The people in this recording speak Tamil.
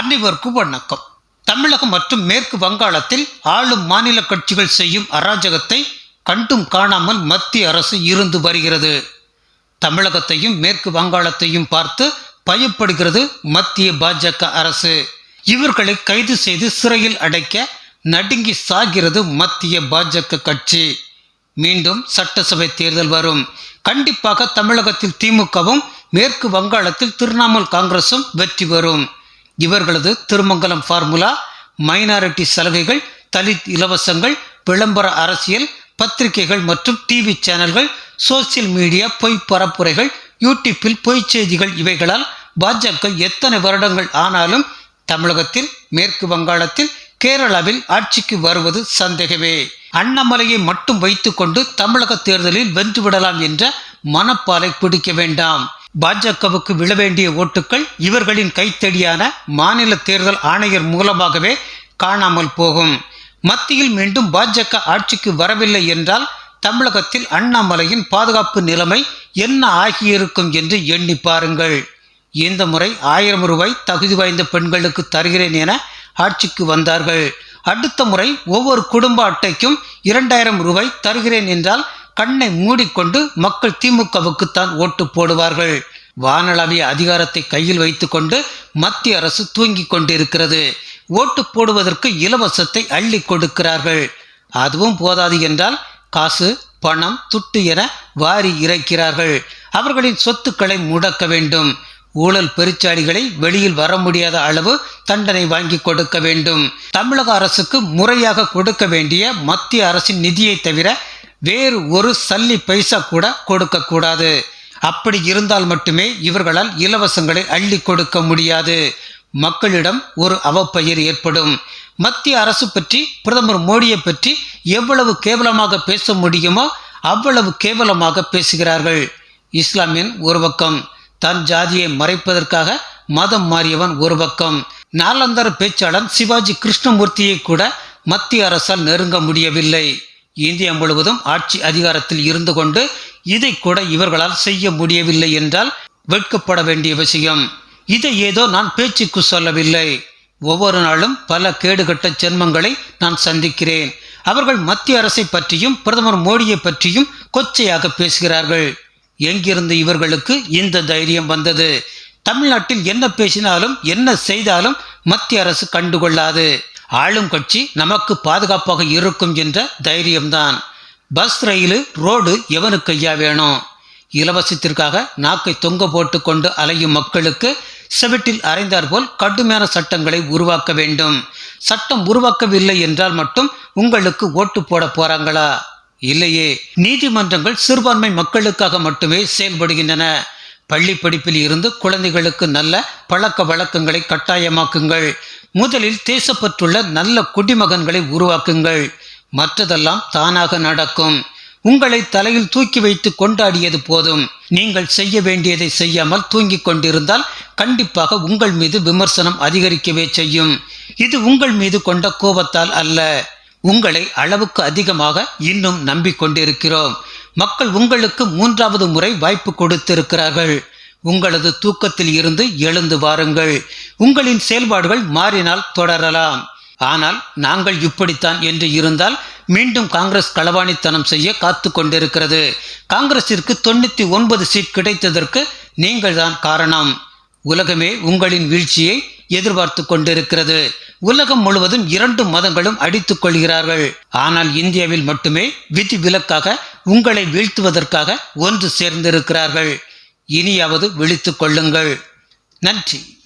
அனைவருக்கும் வணக்கம் தமிழகம் மற்றும் மேற்கு வங்காளத்தில் ஆளும் மாநில கட்சிகள் செய்யும் அராஜகத்தை கண்டும் காணாமல் மத்திய அரசு இருந்து வருகிறது. தமிழகத்தையும் மேற்கு வங்காளத்தையும் பார்த்து பயப்படுகிறது மத்திய பாஜக அரசு. இவர்களை கைது செய்து சிறையில் அடைக்க நடுங்கி சாகிறது மத்திய பாஜக கட்சி. மீண்டும் சட்டசபை தேர்தல் வரும். கண்டிப்பாக தமிழகத்தில் திமுகவும் மேற்கு வங்காளத்தில் திரிணாமுல் காங்கிரசும் வெற்றி பெறும். இவர்களது திருமங்கலம் ஃபார்முலா மைனாரிட்டி சலுகைகள் தலித் இலவசங்கள் விளம்பர அரசியல் பத்திரிகைகள் மற்றும் டிவி சேனல்கள் சோசியல் மீடியா பொய் பரப்புரைகள் யூடியூப்பில் பொய் செய்திகள் இவைகளால் பாஜக எத்தனை வருடங்கள் ஆனாலும் தமிழகத்தில் மேற்கு வங்காளத்தில் கேரளாவில் ஆட்சிக்கு வருவது சந்தேகமே. அண்ணாமலையை மட்டும் வைத்துக்கொண்டு தமிழக தேர்தலில் வென்றுவிடலாம் என்ற மனப்பாலை பிடிக்க வேண்டாம். பாஜகவுக்கு விழ வேண்டிய ஓட்டுக்கள் இவர்களின் கைத்தடியான மாநில தேர்தல் ஆணையர் மூலமாகவே காணாமல் போகும். மத்தியில் மீண்டும் பாஜக ஆட்சிக்கு வரவில்லை என்றால் தமிழகத்தில் அண்ணாமலையின் பாதுகாப்பு நிலைமை என்ன ஆகியிருக்கும் என்று எண்ணி பாருங்கள். இந்த முறை ஆயிரம் ரூபாய் தகுதி வாய்ந்த பெண்களுக்கு தருகிறேன் என ஆட்சிக்கு வந்தார்கள். அடுத்த முறை ஒவ்வொரு குடும்ப அட்டைக்கும் இரண்டாயிரம் ரூபாய் தருகிறேன் என்றால் கண்ணை மூடிக்கொண்டு மக்கள் திமுகவுக்குத்தான் ஓட்டு போடுவார்கள். வானளாவிய அதிகாரத்தை கையில் வைத்துக்கொண்டு மத்திய அரசு தூங்கிக் கொண்டிருக்கிறது. ஓட்டு போடுவதற்கு இலவசத்தை அள்ளி கொடுக்கிறார்கள். அதுவும் போதாது என்றால் காசு பணம் துட்டு என வாரி இறைக்கிறார்கள். அவர்களின் சொத்துக்களை முடக்க வேண்டும். ஊழல் பெருச்சாளிகளை வெளியில் வர முடியாத அளவு தண்டனை வாங்கி கொடுக்க வேண்டும். தமிழக அரசுக்கு முறையாக கொடுக்க வேண்டிய மத்திய அரசின் நிதியை தவிர வேறு ஒரு சல்லி பைசா கூட கொடுக்கக்கூடாது அப்படி இருந்தால் மட்டுமே இவர்களால் இலவசங்களை அள்ளி கொடுக்க முடியாது. மக்களிடம் ஒரு அவப்பெயர் ஏற்படும். மத்திய அரசு பற்றி பிரதமர் மோடியை பற்றி எவ்வளவு கேவலமாக பேச முடியுமோ அவ்வளவு கேவலமாக பேசுகிறார்கள். இஸ்லாமியன் ஒரு பக்கம் தன் ஜாதியை மறைப்பதற்காக மதம் மாறியவன் ஒரு பக்கம். நாலந்தர பேச்சாளன் சிவாஜி கிருஷ்ணமூர்த்தியை கூட மத்திய அரசால் நெருங்க முடியவில்லை. இந்தியா முழுவதும் ஆட்சி அதிகாரத்தில் இருந்து கொண்டு இதை கூட இவர்களால் செய்ய முடியவில்லை என்றால் வெட்கப்பட வேண்டிய விஷயம். இதை ஏதோ நான் பேச்சுக்கு சொல்லவில்லை. ஒவ்வொரு நாளும் பல கேடுகட்ட ஜென்மங்களை நான் சந்திக்கிறேன். அவர்கள் மத்திய அரசை பற்றியும் பிரதமர் மோடியை பற்றியும் கொச்சையாக பேசுகிறார்கள். எங்கிருந்து இவர்களுக்கு இந்த தைரியம் வந்தது? தமிழ்நாட்டில் என்ன பேசினாலும் என்ன செய்தாலும் மத்திய அரசு கண்டுகொள்ளாது. ஆளும் கட்சி நமக்கு பாதுகாப்பாக இருக்கும் என்ற தைரியம்தான். பஸ் ரயிலு ரோடு எவனுக்கு ஐயா வேணும்? இலவசத்திற்காக நாக்கை தொங்க போட்டு கொண்டு அலையும் மக்களுக்கு செவிட்டில் அறைந்தார்போல் கடுமையான சட்டங்களை உருவாக்க வேண்டும். சட்டம் உருவாக்கவில்லை என்றால் மட்டும் உங்களுக்கு ஓட்டு போட போறாங்களா? இல்லையே. நீதிமன்றங்கள் சிறுபான்மை மக்களுக்காக மட்டுமே செயல்படுகின்றன. பள்ளி படிப்பில் இருந்து குழந்தைகளுக்கு நல்ல பழக்க வழக்கங்களை கட்டாயமாக்குங்கள். முதலில் தேசப்பற்றுள்ள நல்ல குடிமகன்களை உருவாக்குங்கள். மற்றதெல்லாம் தானாக நடக்கும். உங்களை தலையில் தூக்கி வைத்து கொண்டாடியது போதும். நீங்கள் செய்ய வேண்டியதை செய்யாமல் தூங்கிக் கொண்டிருந்தால் கண்டிப்பாக உங்கள் மீது விமர்சனம் அதிகரிக்கவே செய்யும். இது உங்கள் மீது கொண்ட கோபத்தால் அல்ல. உங்களை அளவுக்கு அதிகமாக இன்னும் நம்பிக்கொண்டிருக்கிறோம். மக்கள் உங்களுக்கு மூன்றாவது முறை வாய்ப்பு கொடுத்திருக்கிறார்கள். உங்களது தூக்கத்தில் இருந்து எழுந்து வாருங்கள். உங்களின் செயல்பாடுகள் மாறினால் தொடரலாம். ஆனால் நாங்கள் இப்படித்தான் என்று இருந்தால் மீண்டும் காங்கிரஸ் களவாணித்தனம் செய்ய காத்து கொண்டிருக்கிறது. காங்கிரசிற்கு தொண்ணூத்தி ஒன்பது சீட் கிடைத்ததற்கு நீங்கள் தான் காரணம். உலகமே உங்களின் வீழ்ச்சியை எதிர்பார்த்து கொண்டிருக்கிறது. உலகம் முழுவதும் இரண்டு மதங்களும் அடித்துக் கொள்கிறார்கள். ஆனால் இந்தியாவில் மட்டுமே விதி விலக்காக உங்களை வீழ்த்துவதற்காக ஒன்று சேர்ந்திருக்கிறார்கள். இனியாவது விழித்துக் கொள்ளுங்கள். நன்றி.